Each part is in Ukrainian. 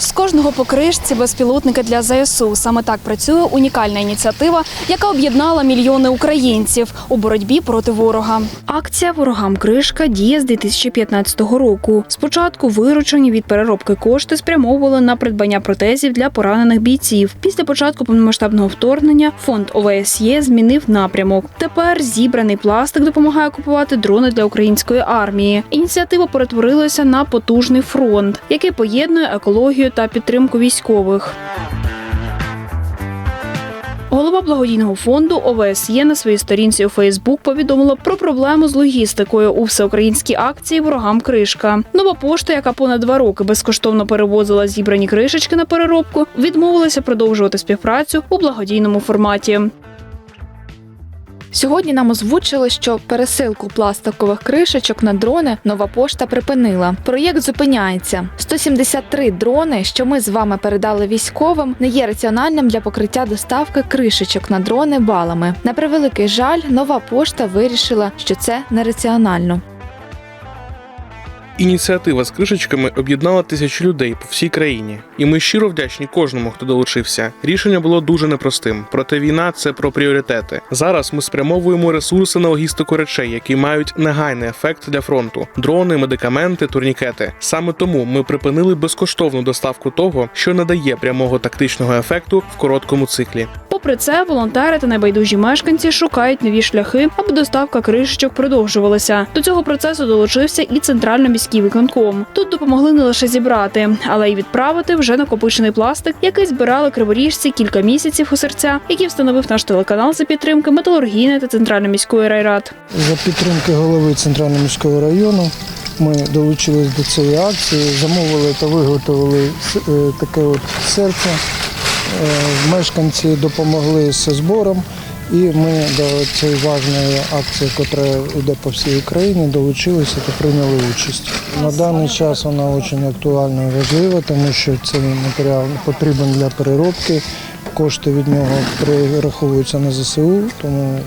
З кожного по кришці безпілотники для ЗСУ. Саме так працює унікальна ініціатива, яка об'єднала мільйони українців у боротьбі проти ворога. Акція Ворогам кришка діє з 2015 року. Спочатку виручені від переробки кошти спрямовували на придбання протезів для поранених бійців. Після початку повномасштабного вторгнення фонд ОВСЄ змінив напрямок. Тепер зібраний пластик допомагає купувати дрони для української армії. Ініціатива перетворилася на потужний фронт, який поєднує екологію та підтримку військових. Голова благодійного фонду ОВСЄ на своїй сторінці у Фейсбук повідомила про проблему з логістикою у всеукраїнській акції Ворогам кришка. Нова пошта, яка понад два роки безкоштовно перевозила зібрані кришечки на переробку, відмовилася продовжувати співпрацю у благодійному форматі. Сьогодні нам озвучили, що пересилку пластикових кришечок на дрони нова пошта припинила. Проєкт зупиняється. 173 дрони, що ми з вами передали військовим, не є раціональним для покриття доставки кришечок на дрони балами. На превеликий жаль, нова пошта вирішила, що це нераціонально. Ініціатива з кришечками об'єднала тисячі людей по всій країні, і ми щиро вдячні кожному, хто долучився. Рішення було дуже непростим, проте війна це про пріоритети. Зараз ми спрямовуємо ресурси на логістику речей, які мають негайний ефект для фронту: дрони, медикаменти, турнікети. Саме тому ми припинили безкоштовну доставку того, що надає прямого тактичного ефекту в короткому циклі. Попри це, волонтери та небайдужі мешканці шукають нові шляхи, аби доставка кришечок продовжувалася. До цього процесу долучився і центрально-міський виконком. Тут допомогли не лише зібрати, але й відправити вже накопичений пластик, який збирали криворіжці кілька місяців у серця, який встановив наш телеканал за підтримки металургійної та центрально-міської райрад. За підтримки голови Центрального міського району ми долучились до цієї акції, замовили та виготовили е, таке от серце. Е, Мешканці допомогли зі збором, і ми до цієї важної акції, яка йде по всій Україні, долучилися та прийняли участь. На даний час вона дуже актуальна і важлива, тому що цей матеріал потрібен для переробки. Кошти від нього перераховуються на ЗСУ, тому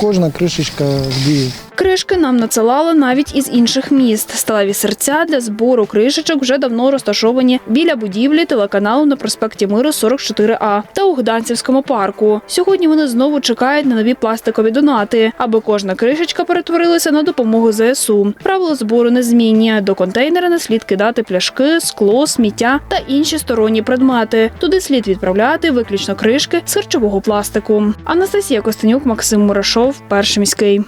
Кожна кришечка в дії. Кришки нам надсилали навіть із інших міст. Сталеві серця для збору кришечок вже давно розташовані біля будівлі телеканалу на проспекті Миру 44А та у Гданцівському парку. Сьогодні вони знову чекають на нові пластикові донати, аби кожна кришечка перетворилася на допомогу ЗСУ. Правила збору незмінні. До контейнера не слід кидати пляшки, скло, сміття та інші сторонні предмети. Туди слід відправляти виключно кришки з харчового пластику. Анастасія Костенюк, Максим Мурашов, перший міський.